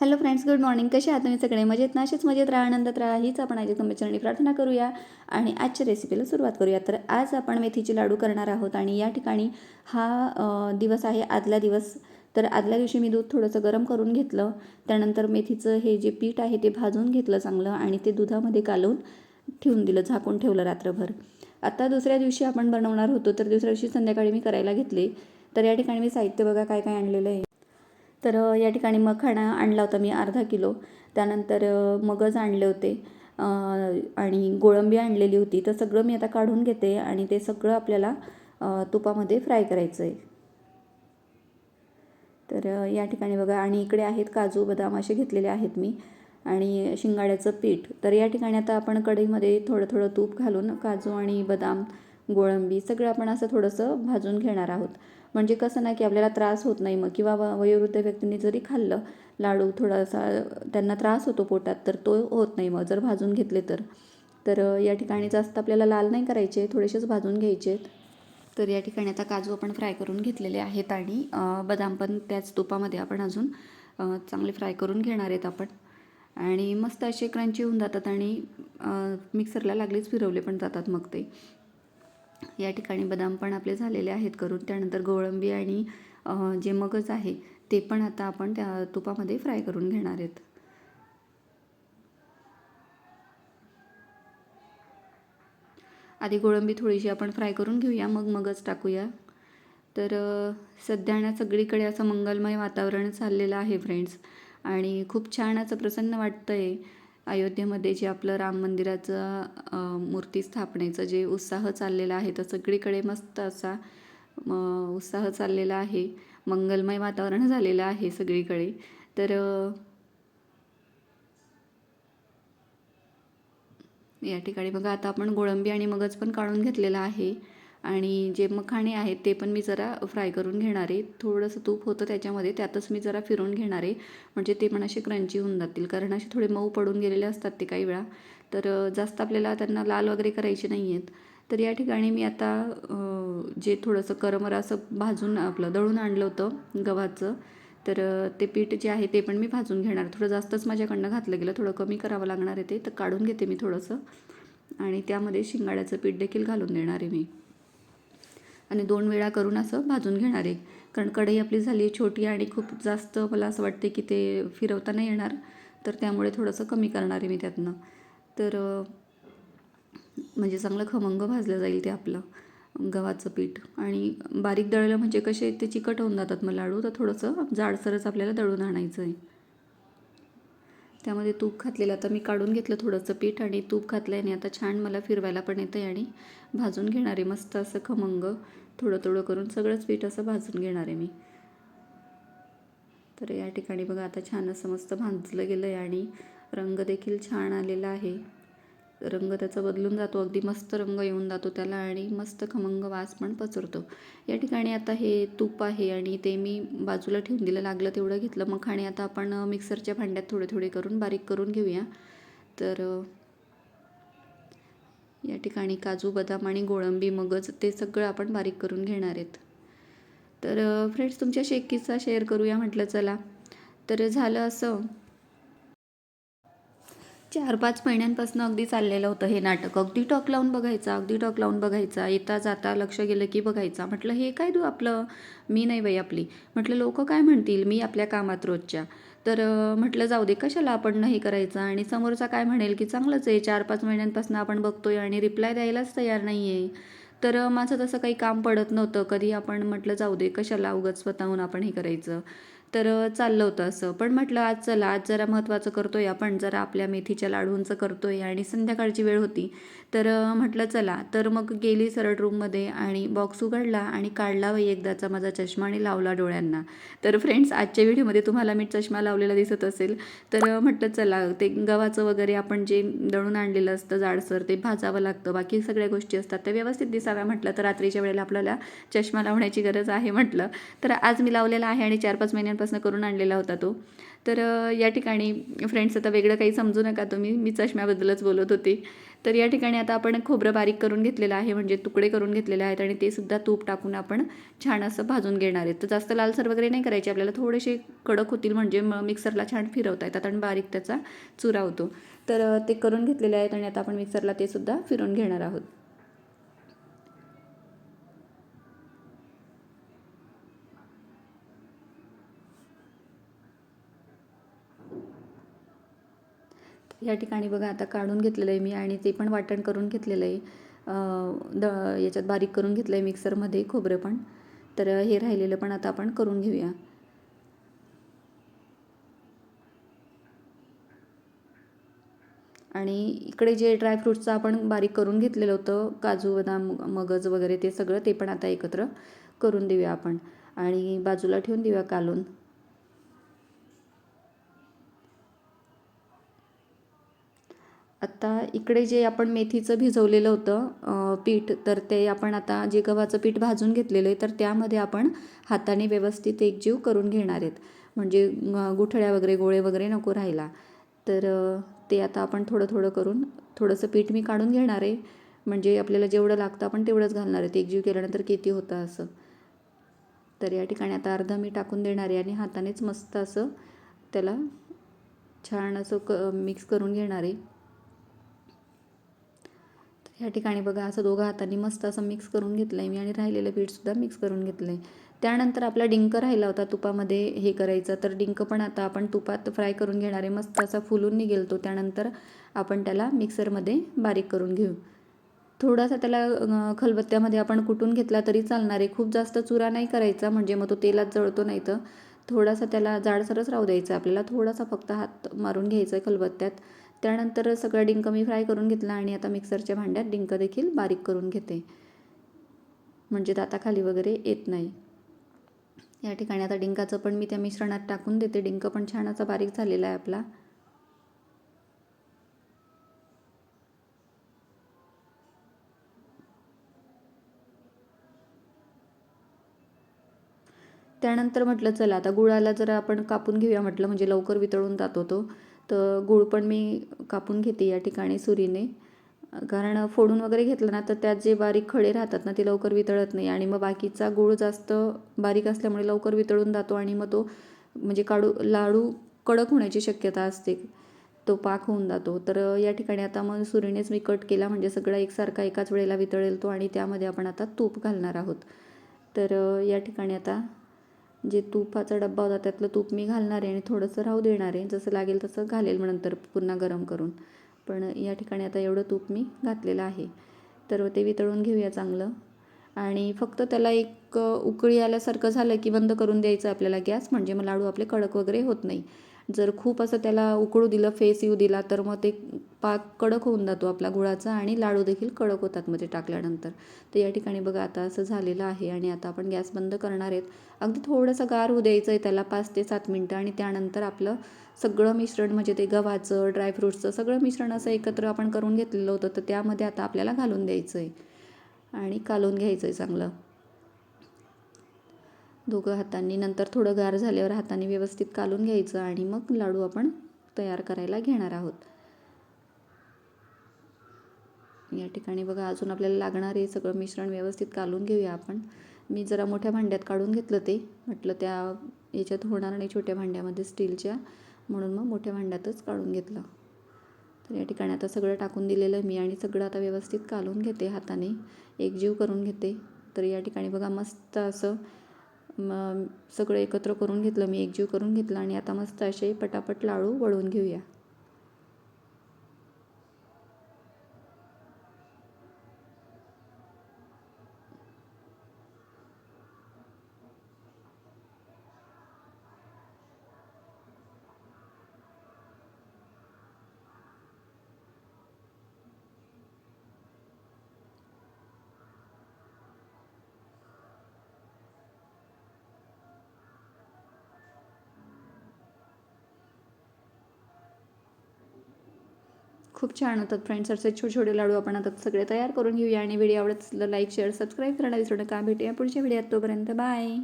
Hello friends good morning. कसे आहात तुम्ही सगळे? मजेत ना? असेच मजेत राहा आनंदात राहा. हीच आपण आजी चरणी प्रार्थना करूया आणि आजच्या रेसिपीला सुरुवात करूया. तर आज आपण मेथीचे लाडू करणार आहोत आणि या ठिकाणी हा दिवस आहे आदला दिवस. तर आदल्या दिवशी मी दूध थोडंसं गरम करून घेतलं. त्यानंतर मेथीचं हे जे पीठ आहे ते भाजून घेतलं चांगलं आणि ते दुधामध्ये कालवून ठेवून दिलं झाकून ठेवलं रात्रभर. आता दुसऱ्या दिवशी आपण बनवणार होतो. तर दुसऱ्या दिवशी संध्याकाळी मी करायला घेतले. तर या ठिकाणी मी साहित्य बघा काय काय आणलेलं आहे. तर या ठिकाणी मखाणा आणला होता मी अर्धा किलो. त्यानंतर मगज आणले होते आणि गोळंबी आणलेली होती. तर सगळं मी आता काढून घेते आणि ते सगळं आपल्याला तुपामध्ये फ्राय करायचं आहे तर या ठिकाणी बघा आणि इकडे आहेत काजू बदाम असे घेतलेले आहेत मी. आणि शिंगाड्याचं पीठ. तर या ठिकाणी आता आपण कढईमध्ये थोडं थोडं तूप घालून काजू आणि बदाम गोळंबी सगळं आपण असं थोडंसं भाजून घेणार आहोत. म्हणजे कसं नाही की आपल्याला त्रास होत नाही मग. किंवा वयोवृद्ध व्यक्तींनी जरी खाल्लं लाडू थोडासा त्यांना त्रास होतो पोटात तर तो होत नाही मग जर भाजून घेतले तर. तर या ठिकाणी जास्त आपल्याला लाल नाही करायचे थोडेसेच भाजून घ्यायचे. आहेत तर या ठिकाणी आता काजू आपण फ्राय करून घेतलेले आहेत आणि बदाम पण त्याच तुपामध्ये आपण अजून चांगले फ्राय करून घेणार आहेत आपण. आणि मस्त असे क्रंची होऊन जातात आणि मिक्सरला लागलीच फिरवले पण जातात मग ते. या ठिकाणी बदाम पण आपले झालेले आहेत करून. त्यानंतर गोळंबी आणि जे मगज आहे ते पण आता आपण त्या तुपामध्ये फ्राय करून घेणार आहेत. आधी गोळंबी थोडीशी आपण फ्राय करून घेऊया मग मगच टाकूया. तर सध्या ना सगळीकडे असं मंगलमय वातावरण चाललेलं आहे फ्रेंड्स आणि खूप छान असं प्रसन्न वाटतं आहे अयोध्येमध्ये जे आपलं राम मंदिराचं मूर्ती स्थापनेचं जे उत्साह चाललेला आहे तर सगळीकडे मस्त असा उत्साह चाललेला आहे. मंगलमय वातावरण झालेलं आहे सगळीकडे. तर या ठिकाणी बघा आता आपण गोळंबी आणि मगज पण काढून घेतलेला आहे. आणि जे मखाणे आहेत ते पण मी जरा फ्राय करून घेणार आहे. थोडंसं तूप होतं त्याच्यामध्ये त्यातच मी जरा फिरून घेणार आहे. म्हणजे ते पण असे क्रंची होऊन जातील. कारण असे थोडे मऊ पडून गेलेले असतात ते काही वेळा. तर जास्त आपल्याला त्यांना लाल वगैरे करायचे नाही आहेत. तर या ठिकाणी मी आता जे थोडंसं करमर असं भाजून आपलं दळून आणलं होतं गव्हाचं. तर ते पीठ जे आहे ते पण मी भाजून घेणार. थोडं जास्तच माझ्याकडनं घातलं गेलं. थोडं कमी करावं लागणार आहे ते. तर काढून घेते मी थोडंसं. आणि त्यामध्ये शिंगाड्याचं पीठ देखील घालून देणार आहे मी. आणि दोन वेळा करून असं भाजून घेणार आहे. कारण कढई आपली झाली आहे छोटी आणि खूप जास्त मला असं वाटते की ते फिरवता नाही येणार. तर त्यामुळे थोडंसं कमी करणार आहे मी त्यातनं. तर म्हणजे चांगलं खमंग भाजलं जाईल ते आपलं गव्हाचं पीठ. आणि बारीक दळलं म्हणजे कसे ते चिकट होऊन जातात मग लाडू. तर थोडंसं जाडसरच आपल्याला दळून आणायचं आहे. त्यामध्ये तूप घातलेलं. आता मी काढून घेतलं थोडंसं पीठ आणि तूप घातल्याने आता छान मला फिरवायला पण येतं आहे आणि भाजून घेणार आहे. मस्त असं खमंग थोडं थोडं करून सगळंच पीठ असं भाजून घेणार आहे मी. तर या ठिकाणी बघा आता छान असं मस्त भाजलं गेलं आहे आणि रंग देखील छान आलेला आहे. रंग त्याचा बदलून जातो अगदी मस्त रंग येऊन जातो त्याला आणि मस्त खमंग वास पण पसरतो. या ठिकाणी आता हे तूप आहे आणि ते मी बाजूला ठेवून दिलं लागलं तेवढं घेतलं. मग आणि आता आपण मिक्सरच्या भांड्यात थोडे थोडे करून बारीक करून घेऊया. तर या ठिकाणी काजू बदाम आणि गोळंबी मगज ते सगळं आपण बारीक करून घेणार आहेत. तर फ्रेंड्स तुमच्या एक किस्सा शेअर करूया म्हटलं चला. तर झालं असं. चार पाच महिन्यांपासून अगदी चाललेलं होतं हे नाटक. अगदी टॉक लावून बघायचा अगदी टॉक लावून बघायचा येता जाता लक्ष गेलं की बघायचा. म्हटलं हे काय तू आपलं? मी नाही बाई आपली. म्हटलं लोक काय म्हणतील? मी आपल्या कामात रोजच्या. तर म्हटलं जाऊ दे कशाला आपण नाही करायचं? आणि समोरचा काय म्हणेल की चांगलंच आहे चार पाच महिन्यांपासून आपण बघतोय आणि रिप्लाय द्यायलाच तयार नाही आहे तर माझं तसं काही काम पडत नव्हतं. कधी आपण म्हटलं जाऊ दे कशाला उगत स्वतःहून आपण हे करायचं? तर चाललं होतं असं. पण म्हटलं आज चला आज जरा महत्त्वाचं करतो आहे आपण जरा आपल्या मेथीच्या लाडूंचं आहे आणि संध्याकाळची वेळ होती. तर म्हटलं चला. तर मग गेली सरळ रूममध्ये आणि बॉक्स उघडला आणि काढला बाई एकदाचा माझा चष्मा आणि लावला डोळ्यांना. तर फ्रेंड्स आजच्या व्हिडिओमध्ये तुम्हाला मी चष्मा लावलेला दिसत असेल. तर म्हटलं चला ते गव्हाचं वगैरे आपण जे दळून आणलेलं असतं जाडसर ते भाजावं लागतं. बाकी सगळ्या गोष्टी असतात त्या व्यवस्थित दिसाव्या. म्हटलं तर रात्रीच्या वेळेला आपल्याला चष्मा लावण्याची गरज आहे. म्हटलं तर आज मी लावलेला आहे आणि चार पाच महिन्यांपासून करून आणलेला होता तो. तर या ठिकाणी फ्रेंड्स आता वेगळं काही समजू नका तुम्ही. मी चष्म्याबद्दलच बोलत होते. तर या ठिकाणी आता आपण खोबरं बारीक करून घेतलेलं आहे. म्हणजे तुकडे करून घेतलेले आहेत आणि ते सुद्धा तूप टाकून आपण छान असं भाजून घेणार आहेत. तर जास्त लालसर वगैरे नाही करायचे. आपल्याला थोडेसे कडक होतील म्हणजे मग मिक्सरला छान फिरवता येतात आणि बारीक त्याचा चुरा होतो. तर ते करून घेतलेले आहेत आणि आता आपण मिक्सरला ते सुद्धा फिरवून घेणार आहोत. या ठिकाणी बघा आता काढून घेतलेलं आहे मी आणि ते पण वाटण करून घेतलेलं आहे द याच्यात बारीक करून घेतलं आहे मिक्सरमध्ये खोबरं पण. तर हे राहिलेलं पण आता आपण करून घेऊया. आणि इकडे जे ड्रायफ्रूट्सचं आपण बारीक करून घेतलेलं होतं काजू बदाम मगज वगैरे ते सगळं ते पण आता एकत्र करून देऊया आपण. आणि बाजूला ठेवून देऊया कालून. आता इकडे जे आपण मेथीचं भिजवलेलं होतं पीठ तर ते आपण आता जे गव्हाचं पीठ भाजून घेतलेलं आहे तर त्यामध्ये आपण हाताने व्यवस्थित एकजीव करून घेणार आहेत. म्हणजे गुठळ्या वगैरे गोळे वगैरे नको राहायला. तर ते आता आपण थोडं थोडं करून थोडंसं पीठ मी काढून घेणार आहे. म्हणजे आपल्याला जेवढं लागतं आपण तेवढंच घालणार आहे. एकजीव केल्यानंतर किती होतं असं. तर या ठिकाणी आता अर्धा मी टाकून देणार आहे आणि हातानेच मस्त असं त्याला छान असं क मिक्स करून घेणार आहे. ह्या ठिकाणी बघा असं दोघं हातांनी मस्त असं मिक्स करून घेतलं आहे मी आणि राहिलेलं पीठसुद्धा मिक्स करून घेतलं आहे त्यानंतर आपला डिंक राहिला होता तुपामध्ये हे करायचं तर डिंक पण आता आपण तुपात फ्राय करून घेणार आहे. मस्त असा फुलून निघेल तो त्यानंतर आपण त्याला मिक्सरमध्ये बारीक करून घेऊ. थोडासा त्याला खलबत्त्यामध्ये आपण कुटून घेतला तरी चालणार आहे. खूप जास्त चुरा नाही करायचा म्हणजे मग तो तेलात जळतो नाही तर. थोडासा त्याला जाडसरच राहू द्यायचा आपल्याला. थोडासा फक्त हात मारून घ्यायचा आहे खलबत्त्यात. त्यानंतर सगळा डिंक मी फ्राय करून घेतला आणि आता मिक्सरच्या भांड्यात डिंक देखील बारीक करून घेते. म्हणजे दाताखाली वगैरे येत नाही. या ठिकाणी आता डिंकाचं पण मी त्या मिश्रणात टाकून देते. डिंक पण छान असा बारीक झालेला आहे आपला. त्यानंतर म्हटलं चला आता गुळाला जरा आपण कापून घेऊया म्हटलं म्हणजे लवकर वितळून जातो तो तर गुळ पण मी कापून घेते या ठिकाणी सुरीने. कारण फोडून वगैरे घेतलं ना तर त्यात जे बारीक खडे राहतात ना ते लवकर वितळत नाही. आणि मग बाकीचा गूळ जास्त बारीक असल्यामुळे लवकर वितळून जातो आणि मग तो म्हणजे काढू लाडू कडक होण्याची शक्यता असते. तो पाक होऊन जातो. तर या ठिकाणी आता मग सुरीनेच मी कट केला. म्हणजे सगळा एकसारखा एकाच वेळेला वितळेल तो आणि त्यामध्ये आपण आता तूप घालणार आहोत. तर या ठिकाणी आता जे तुपाचा डब्बा होता त्यातलं तूप मी घालणार आहे आणि थोडंसं राहू देणार आहे. जसं लागेल तसं घालेल मग नंतर पुन्हा गरम करून. पण या ठिकाणी आता एवढं तूप मी घातलेलं आहे. तर ते वितळून घेऊया चांगलं. आणि फक्त त्याला एक उकळी आल्यासारखं झालं की बंद करून द्यायचं आपल्याला गॅस. म्हणजे मग लाडू आपले कडक वगैरे होत नाही. जर खूप असं त्याला उकळू दिलं फेस येऊ दिला तर मग ते पाक कडक होऊन जातो आपला गुळाचा आणि लाडू देखील कडक होतात मग ते टाकल्यानंतर. तर या ठिकाणी बघा आता असं झालेलं आहे आणि आता आपण गॅस बंद करणार आहेत. अगदी थोडंसं गार होऊ द्यायचं आहे त्याला पाच ते सात मिनटं आणि त्यानंतर आपलं सगळं मिश्रण म्हणजे ते गव्हाचं ड्रायफ्रूट्सचं सगळं मिश्रण असं एकत्र आपण करून घेतलेलं होतं तर त्यामध्ये आता आपल्याला घालून द्यायचं आहे आणि कालवून घ्यायचं आहे चांगलं. दोघं हातांनी नंतर थोडं गार झाल्यावर हाताने व्यवस्थित कालून घ्यायचं आणि मग लाडू आपण तयार करायला घेणार आहोत. या ठिकाणी बघा अजून आपल्याला लागणार आहे सगळं मिश्रण व्यवस्थित कालून घेऊया आपण. मी जरा मोठ्या भांड्यात काढून घेतलं ते. म्हटलं त्या याच्यात होणार नाही छोट्या भांड्यामध्ये स्टीलच्या. म्हणून मग मोठ्या भांड्यातच काढून घेतलं. तर या ठिकाणी आता सगळं टाकून दिलेलं मी आणि सगळं आता व्यवस्थित कालून घेते हाताने. एकजीव करून घेते. तर या ठिकाणी बघा मस्त असं मग सगळं एकत्र करून घेतलं मी एकजीव करून घेतलं आणि आता मस्त असे पटापट लाडू वळवून घेऊया. खूप छान. होतात फ्रेंड्स असे छोटे छोटे लाडू आपण आता सगळे तयार करून घेऊया आणि व्हिडिओ आवडत असलं लाईक शेअर सबस्क्राईब करायला विसरू नका. भेटूया पुढच्या व्हिडिओत. तोपर्यंत बाय